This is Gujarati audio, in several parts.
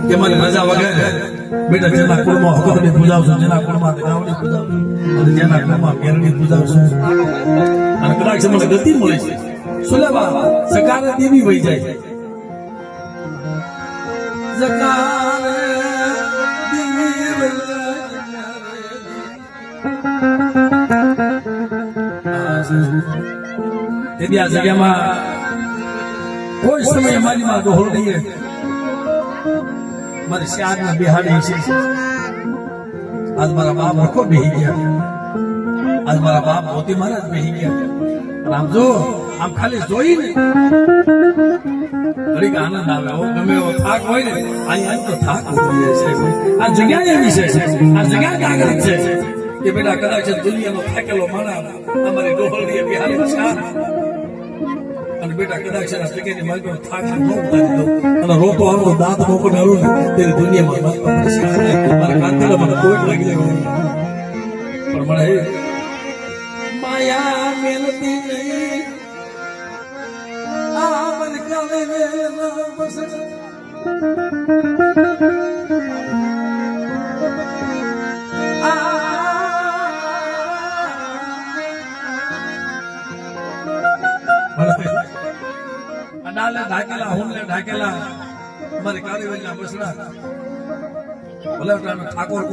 કે મજા વગેરે બેટા, જેના કુળમાં હકરની પૂજાવશો જેના કુળમાં ગજાવની પૂજાવશો અને જેના કુળમાં મેરણી પૂજાવશો અને કદાચ મને ગતિ મળે છે સુલેબા સકારે દેવી વહી જાય સકારે દેવી વહી આ જગ્યામાં કોઈ સમય મારી માં ડોહળ નહીં મારી શ્યામ ને બિહાડી છે. આજ મારા બાપ રખો બેહી ગયા. આજ મારા બાપ મોતી મહારાજ બેહી ગયા. આમ જો, આમ ખાલી જોઈ ને ઘડીક આનંદ આવે. હો ગમે એવો થાક હોય ને અહીંયા તો થાક ઉતરી છે. આ જગ્યા એવી છે આ જગ્યા કાગળ છે કે બેટા કદાચ દુનિયાનો થાકેલો માણસ અમારી ડોહળીએ બિહારી છે. બેટા કદાચ એના જગ્યાની માલિકો થાક નો ઉતારી દઉં. અને રોટો આવો દાંત પણ હરું ને તેની દુનિયામાં મત મારા કાંતેલા મને કોઈ લાગી જાય પણ મને હે, માયા મેલતી નહીં. આ મન કાલે વેલના બસે ઢાકેલા હુંલે ઢાકેલા. અમારી કારીવેલના બસડા. ભલે ઠાકોર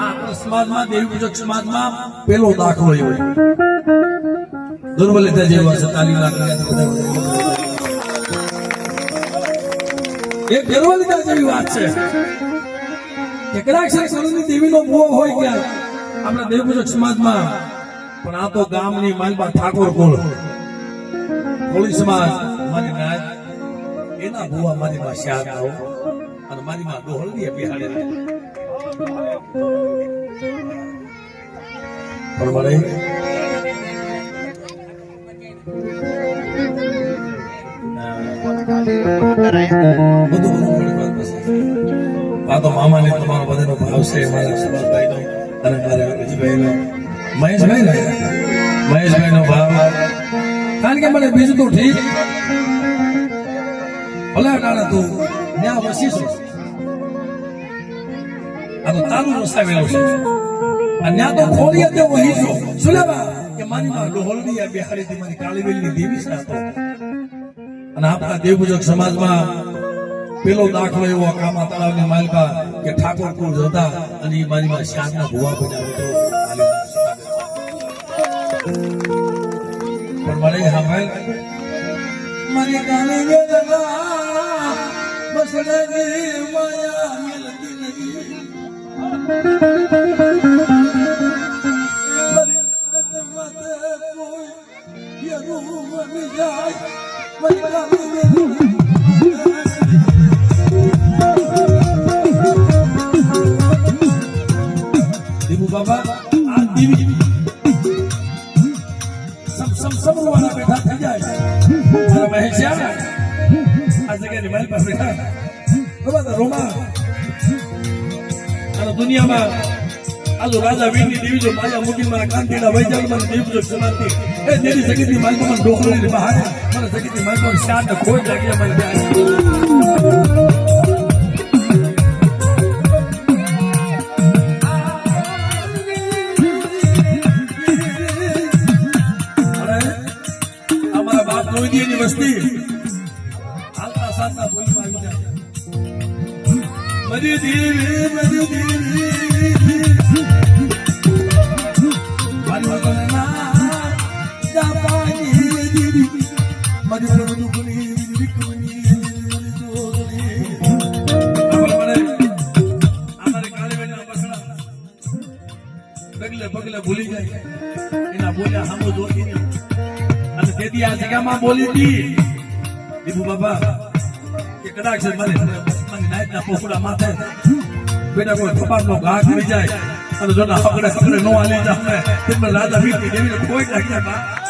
આ સમાજમાં, દેવી પૂજક સમાજમાં પેલો દાખલો એવો દુર્બલિતા જેવા છે તાલી એ દુર્બલિતા જેવી વાત છે. કે કદાચ દેવીનો મોહ હોય કે આપણા દેવી પૂજક સમાજમાં. પણ આ તો ગામની માલબા ઠાકોર કુળ હોળી સમાજ મારી એના ભૂવા મારી માં શ્યામ આવો અને મારી માં ડોહળીએ બિહાડે પણ પછી. આ તો મામાને તમારો બધાનો ભાવ છે, મારા સમાજભાઈનો અને મારા વિજયભાઈનો મહેશભાઈ ને ભાવ. કારણ કે મને બીજું તો ઠીક ભલે અટાણે તું ન્યા વસીશું આ તો તારું વસાવેલું છે. અને ન્યા તો ખોલી તે વહીશો સુલેબા કે મારી માં ડોહલની આ બિહારી થી મારી કાળીવેલની દેવી છે આ તો. અને આપણા દેવપૂજક સમાજમાં પેલો દાખલો એવો કામા તળાવની માલકા કે ઠાકોર કુળ હતા અને એ મારી માં શાકના ભુવા બજાવે તો પણ મને સાંભળ મારી કાને વેદના બસ લગે માયા મિલતી નહીં આ જગ્યાની મારી પાસે બેઠા રોમા અને દુનિયામાં આજો રાજા વીરની દેવી જો માયા મૂકી મારા કાંતિના વૈજલ મને દેવ જો સમાતી એ દેવી જગતની માલકો મને ડોકરી બહાર મને જગતની માલકો શાન ખોજ લાગી મને વસ્તી. પગલે પગલે ભૂલી જાય. તેથી આ જગ્યામાં બોલી હતી દીપુ બાબા, કે કદાચ મારી નાઈટના પોખડા માથે. બેટા કોઈ કપાળનો ઘા કરી જાય. અને જો ના હકડે હકડે નો આલી જાય તેમને રાજા વીટી દેવીને કોઈ નાખી જાય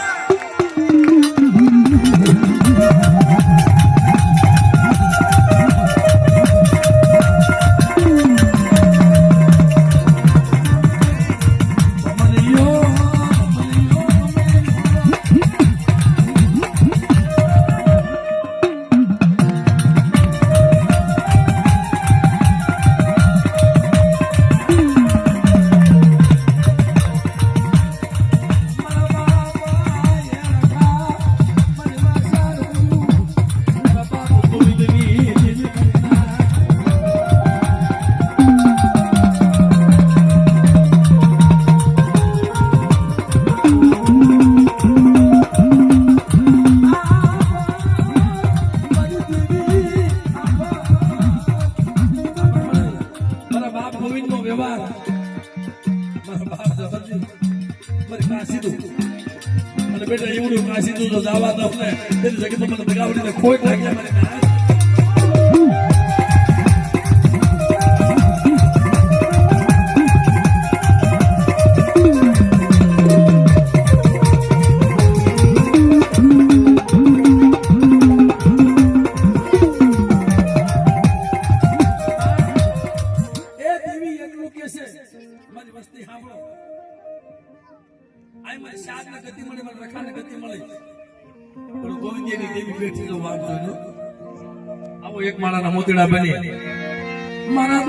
તો જવા દો ને તેની જગ્યાએ મને બગાવડીને ખોટ લાગ્યા મારી આવો મારા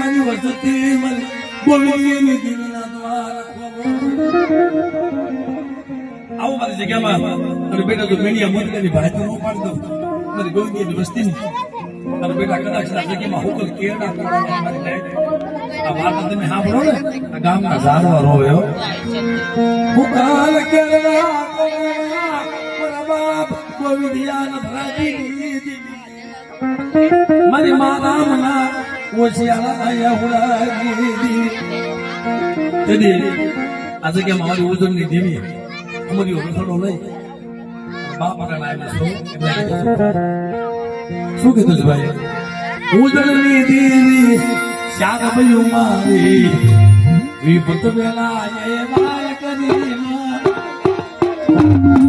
મારી વસતી મને મારી જગ્યામાં અને બેટા જો મેણિયા મોતીડાની ભાઈ તો ન દઉં. મારી ગોવિંદની વસ્તીની. અને બેટા કદાચ આ જગ્યામાં મારી. આ વાત તમે સાંભળો ને ગામના ઝાડવા રોવે હો હુકલ કેરડા પાડવામાં મારા બાપ ગોવિંદિયાના ભરાજી. મારી મા રામના ઓછિયાળા આયા હુડાગીરી. તેથી આ જગ્યામાં મારી ઉજળની દેવી અમારી રસોડો લઈ બાપ આગળ આવ્યો છું શું કીધું છે ભાઈ ઉજળની દેવી શ્યામ બયું મારી વિપત વેલા એ વાર કરી.